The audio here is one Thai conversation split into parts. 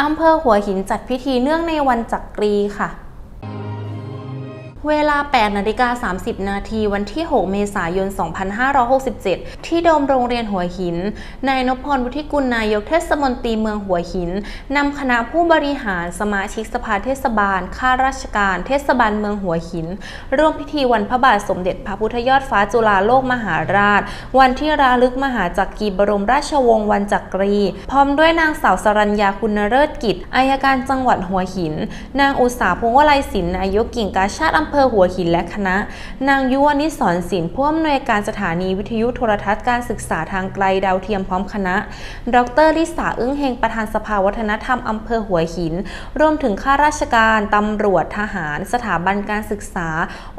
อำเภอหัวหินจัดพิธีเนื่องในวันจักรีค่ะ เวลา 8 นาฬิกา 30 นาที วันที่ 6 เมษายน 2567 ที่โดมโรงเรียนหัวหิน นายนพพรวุฒิกุลนายกเทศมนตรีเมืองหัวหิน นำคณะผู้บริหาร สมาชิกสภาเทศบาล ข้าราชการ เทศบาลเมืองหัวหิน ร่วมพิธีวันพระบาทสมเด็จพระพุทธยอดฟ้าจุฬาโลกมหาราช วันที่ระลึกมหาจักรีบรมราชวงศ์วันจักรี พร้อมด้วยนางสาวสรัญญาคุณเลิศกิจ อายการจังหวัดหัวหิน นางอุตสาพงศ์วลัยศิลป์นายกกิ่งกาชาติอำเภอหัวหินและคณะ นางยุวนิสรศิลป์ผู้อำนวยการสถานีวิทยุโทรทัศน์การศึกษาทางไกลดาวเทียมพร้อมคณะ ดรลิสาอึ้งเฮงประธานสภาวัฒนธรรมอำเภอหัวหิน รวมถึงข้าราชการตำรวจทหาร สถาบันการศึกษา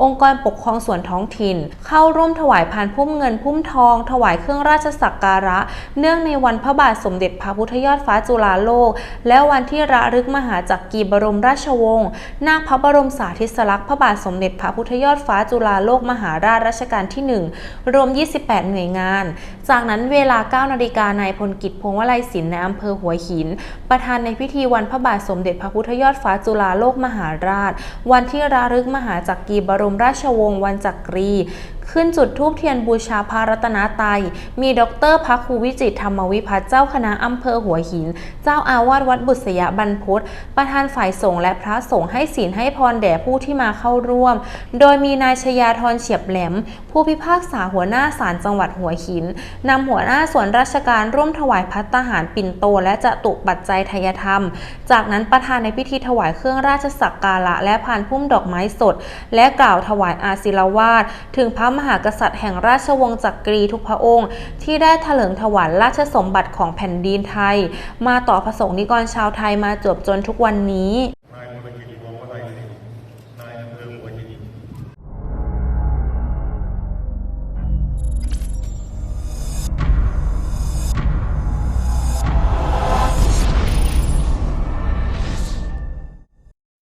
องค์กรปกครองส่วนท้องถิ่น เข้าร่วมถวายพานพุ่มเงินพุ่มทอง ถวายเครื่องราชสักการะ เนื่องในวันพระบาทสมเด็จพระพุทธยอดฟ้าจุฬาโลก และวันที่ระลึกมหาจักรีบรมราชวงศ์นาคพระบรมสาธิสลักษณ์พระบาทสมเด็จพระพุทธยอดฟ้าจุฬาโลกมหาราชรัชกาลที่ 1 รวม 28 หน่วยงาน จากนั้นเวลา 9 นาฬิกานายพลกิจพงศ์วลัยศิลป์ในอำเภอหัวหิน ประธานในพิธีวันพระบาทสมเด็จพระพุทธยอดฟ้าจุฬาโลกมหาราช วันที่ระลึกมหาจักรีบรมราชวงศ์วันจักรีขึ้นจุดธูปเทียนบูชาพระรัตนตรัย มีดรพักครูวิจิตธรรมวิพัฒน์เจ้าคณะอำเภอหัวหิน เจ้าอาวาสวัดบุษยบรรพตประธานฝ่ายสงฆ์และพระสงฆ์ให้ศีลให้พรแด่ผู้ที่มาเข้าร่วม โดยมีนายชยาธรเฉียบแหลม ผู้พิพากษาหัวหน้าศาลจังหวัดหัวหินนำหัวหน้าส่วนราชการร่วมถวายพัตตาหารปิ่นโตและจะตุปัจจัยทายธรรม จากนั้นประธานในพิธีถวายเครื่องราชสักการะและพานพุ่มดอกไม้สด และกล่าวถวายอาศิลวาสถึงพระมหากษัตริย์แห่งราชวงศ์จักรีทุกพระองค์ ที่ได้ถลิงถวายราชสมบัติของแผ่นดินไทย มาต่อพระสงฆ์นิกรชาวไทยมาจวบจนทุกวันนี้